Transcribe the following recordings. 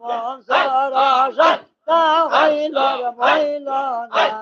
মন সরসা তা হইল মইল না।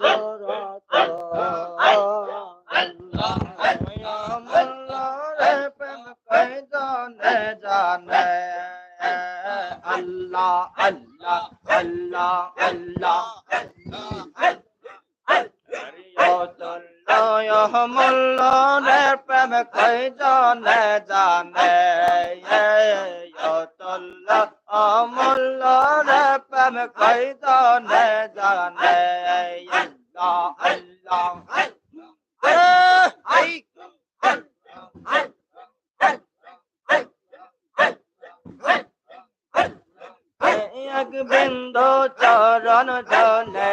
আল্লাহ মল্লের প্রেম কই জানে জানে অমূল্যের প্রেম কই জানে জানে আল্লাহ আল্লাহ আই এক বিন্দু চরণ ঢলে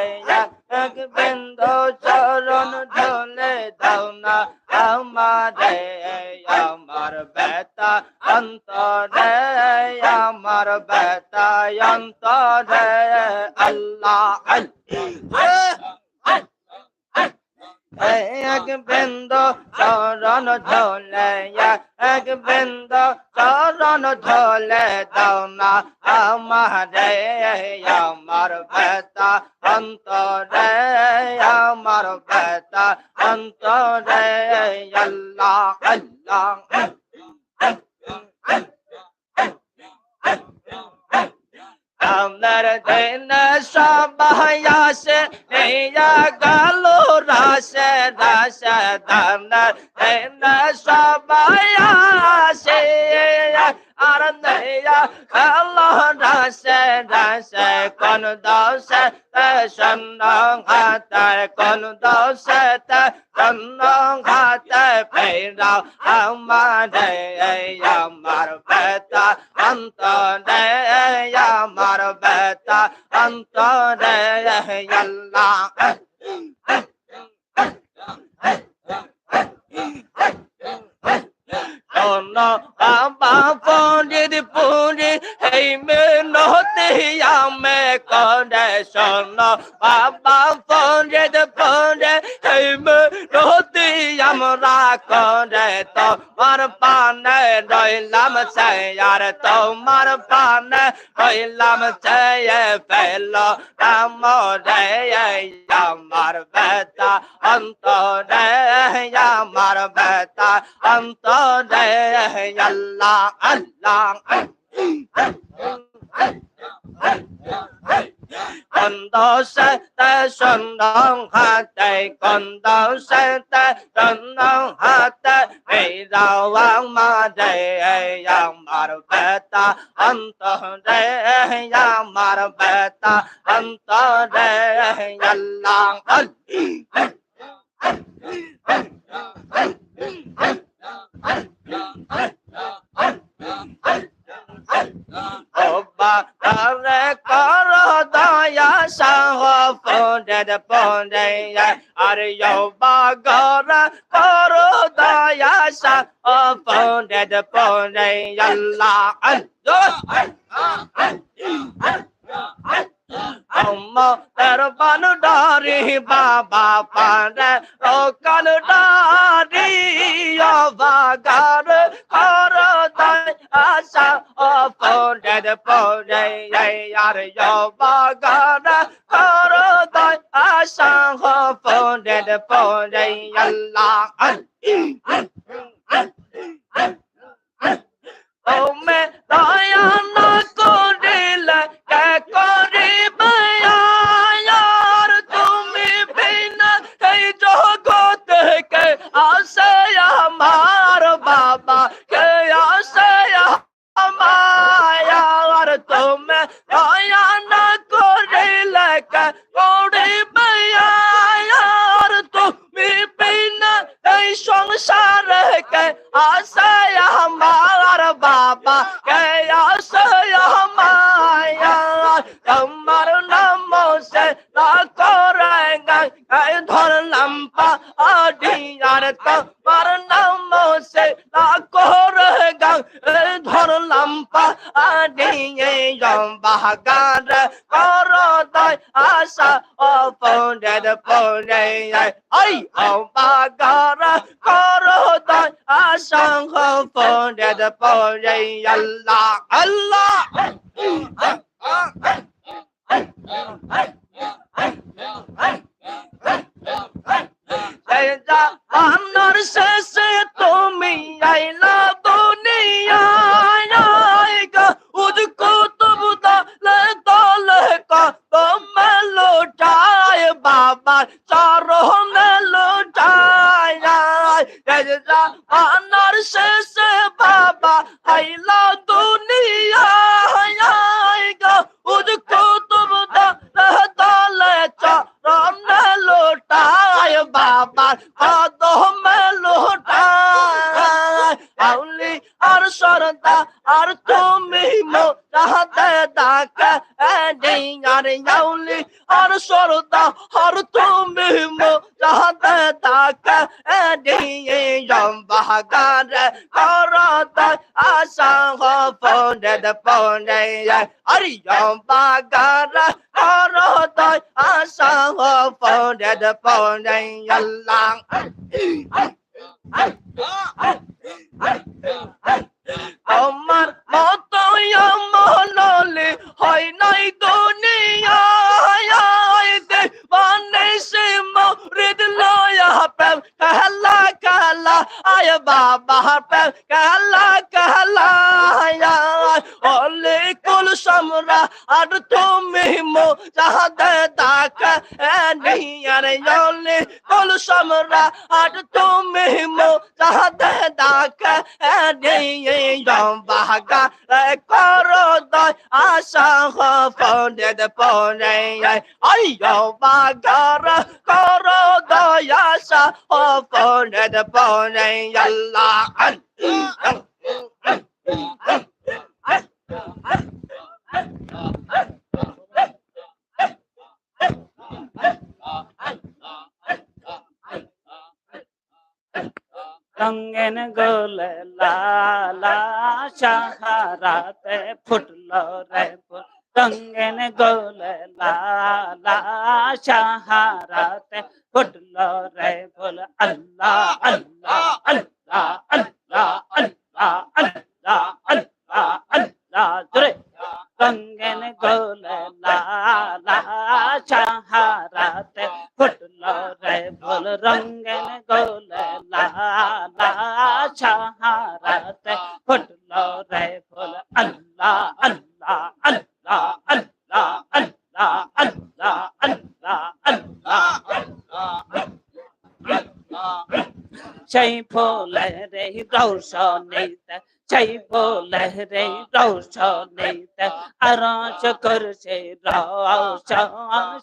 এক বিন্দু চরণ ঢলে দাও না আমারে, আমার বেতা অন্তরে, আমার বেতা অন্তরে, আল্লাহ আল্লাহ। এক বিন্দু চরণ ঝোলে এক বিন্দু চরণ ঝোলে দাও না আমারে, আমার বেতা অন্তরে, আমার বেতা অন্তরে। আল্লাহ আল্লাহ আমার দিন সবাই আসে নিয়া গেল রাশে রাশে দানার দিন সবাই আসে। আর নাইয়া গেল রাসে রাসে কোন দোষে সন্ন হাতে, কোন দোষে সন্ন হাতে ফেরাও আমারে বেতা অন্তরে আমার বেতা আল্লাহ। শোন বাবা পণ্ডিত পুরি এই মেনতে আমে করে শোন বাবা পণ্ডিত পুরি এই মেনতে আমরা করে তোমার পানে রইলাম আর তোমার পানে রইলাম চেয়ে ফেল আমরে আমার বেতা অন্তরে আমার বেতা অন্তরে আল্লাহ আল্লাহ কন্দ সতে সন্দং হাতে কন্দ সতে সন্দং হাতে মেরাও আমারে আমার বেতা অন্তরে আমার বেতা অন্তরে আল্লাহ আল্লাহ রে কর দয়া সাহ পন্ডে পন্ডে আর বাগর কর দয়া সাহ পন্ডে পন্ডে আল্লাহ। অম্মের বানু ডারি বাবা পারে রকান ডারি অবাগার কর তাই আশা অপনের পরে আর অবাগার কর তাই আশা অপনের পরে আল্লাহ Oh man. করিবে আর তুমি বিনা এই সংসারে কে আসে আমার বাবা, কে আসে আমার তোমার নাম সে না করে ধরলাম পা আডিয়ার তোমার নাম সে না গাই দিয়ে বাগার কর তাই আশা ও পৌঁছে পৌঁছে ওই ও বাগার কর তাই আশা ও পৌঁছে পৌঁছে আল্লাহ আল্লাহ আমার শেষে তুমি আইলা দুনিয়া চরণে লুটায় আর তুমি মোটাতে তাকে ডিঙার যাওলি আর সরদা, আর তুমি মোটাতে তাকে ডিঙে জম্বাগার করতে আশা ফোনে ফোনে আর জম্বাগার করতে আশা ফোনে ফোনে আল্লাহ Hey! Hey! আর তুমি মো চাহতে তাকা নিয়ে বাগা করো দয় আশা ফোনে ফোনে আই বাগার করো দয় আশা ফোনে ফোনে আল্লাহ রঙ্গেন গোল লালা সাহারাতে ফুটল রে ফুল রঙ্গেন গোল লালা সাহারাতে ফুটল রে ফুল আল্লাহ আল্লাহ আল্লাহ আল্লাহ আল্লাহ আল্লাহ আল্লাহ আল্লাহ জোরে রঙ্গেন গোল লালা সাহারাতে ফুটল রে ফুল রঙ্গেন সেই ফুলের রৌশনীতে সেই ফুলের রৌশনীতে আরজ করছে রৌশন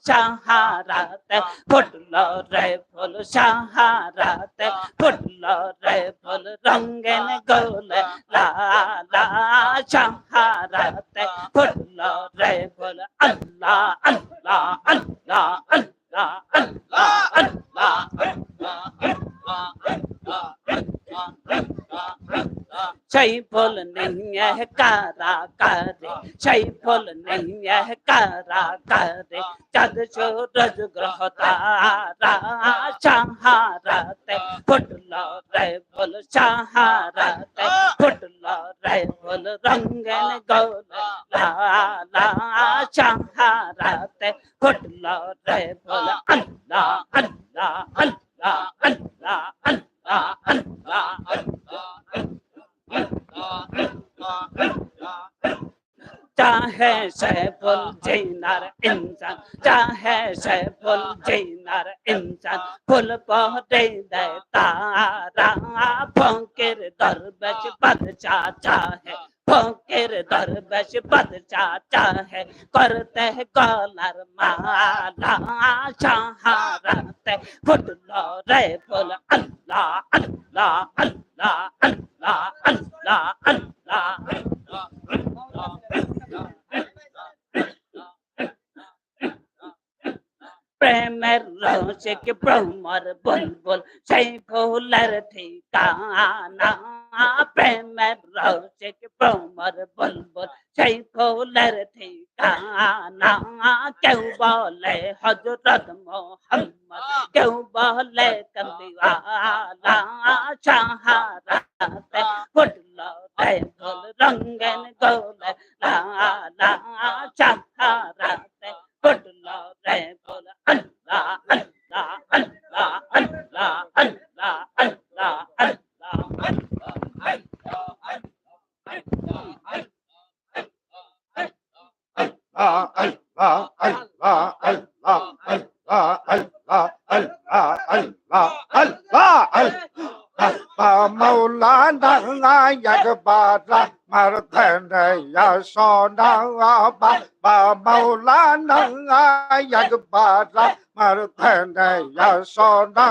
সাহারাতে ফুটল রে ফুল সাহারাতে ফুটল রে ফুল রঙ্গেন গোল লালা সাহারাতে ফুটল রে ফুল আল্লাহ আল্লাহ আল্লাহ আল্লাহ আল্লাহ আল্লাহ সেই शैफुल नहीं है कारा कारे काराकारे फल नहीं है कारा काराकारे चद सूरज ग्रह तारा सहाराते फुटलो रेबुल सहाराते फुटलो रेबुल रंगन गोल लाला फुटला रे रेबुल अल्लाह अल्लाह अल्लाह चाहे सैफुल जीनर इंसान, चाहे सैफुल जीनर इंसान, फुल पहुँचे दे तारा फंकिर दरबेज पर चाचा है। भोंकेर दरबश चाचा है, करते है कॉलर माला। शहारते फुटलो रे बोल, अल्लाह अल्लाह अल्लाह अल्लाह अल्लाह अल्लाह प्रेमर रोशिक ब्रह्मर बुलबुल खोलर थी ठिकाना। प्रेम रोशिक ভ্রমর বলব সেই ফুলের ঠিকানা কেউ বলে হজরত মোহাম্মদ কেউ বলে কন্দিওয়ালা সাহারাতে ফুটল রঙ্গন গোল লালা मौलाना अखबारा मर्दन या सोना बाबा मौलाना अखबारा मर्दन या सोना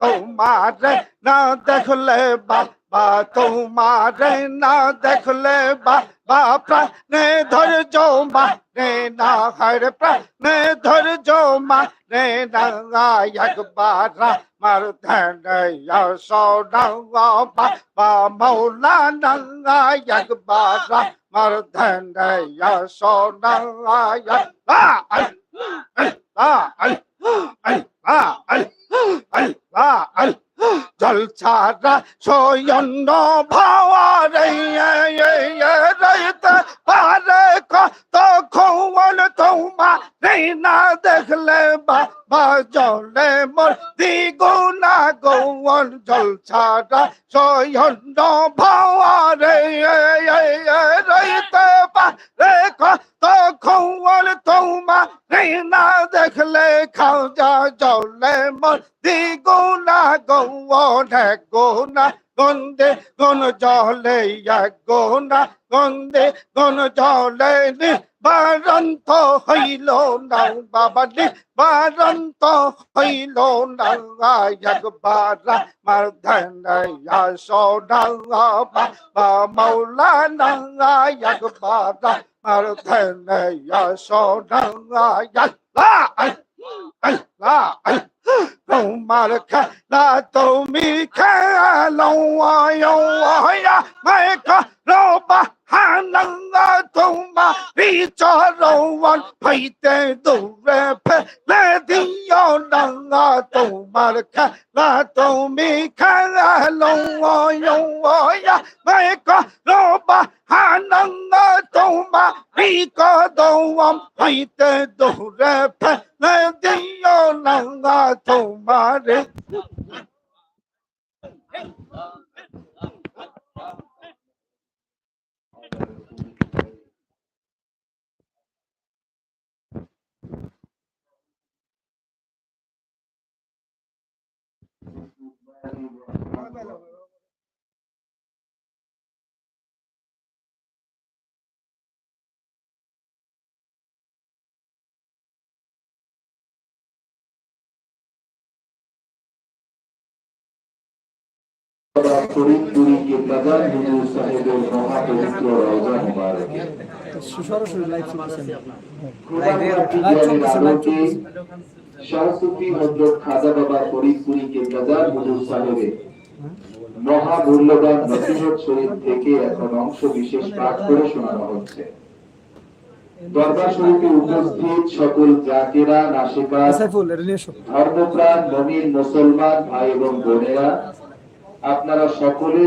তোমার না দেখলে বাবা তোমার না দেখলে বাবা প্রাণে ধৈর্য মানে না হরে প্রাণে ধৈর্য মানে না একবার মার ধ্যান সোনা বাবা মৌলানা একবার মার ধ্যান সোনা জল ছাড়া সৈন্য ভাওয়ারাইতে পারে কত খোল তোমা নেই না দেখলে বাবা জলে মোর দিগুনা গৌন জল ছাড়া সৈন্য ভাওয়ারাইতে পারে কত খৌন তোমা না দেখলে খাও যা জলে মোর দ্বিগুণা গৌন গোনা গন্ধে গন জলে গোনা গন্ধে গন জলে বারন্ত হইল না বাবা বারন্ত হইল না একবার মার ধন সোনা বাবা মৌলানা একবার mar then ya so dang la ya la ai ai la ai không mà được khai là tụi mi khai lòng hoa yêu hoa ya mai khai রবা হানাল্লা তোমা বিচরণ, হইতে দূরে ফেলে দিও নাল্লা তোমার খেলা তুমি খেলালো রবা হানাল্লা তোমা বিচরণ হইতে দূরে ফেলে দিও নাল্লা তোমার Hey! Uh. শাহসুফি হযরত খাজা বাবা ফরিদপুরি কেবলাদার হুজুর সাহেবের মহামূল্যবান নসিহত শরীফ থেকে এখন অংশ বিশেষ পাঠ করে শোনানো হচ্ছে। দরবার শরীফে উপস্থিত সকল জাকেরা নাসিকা ধর্মপ্রাণ মমিন মুসলমান ভাই এবং বোনেরা আপনারা সকলে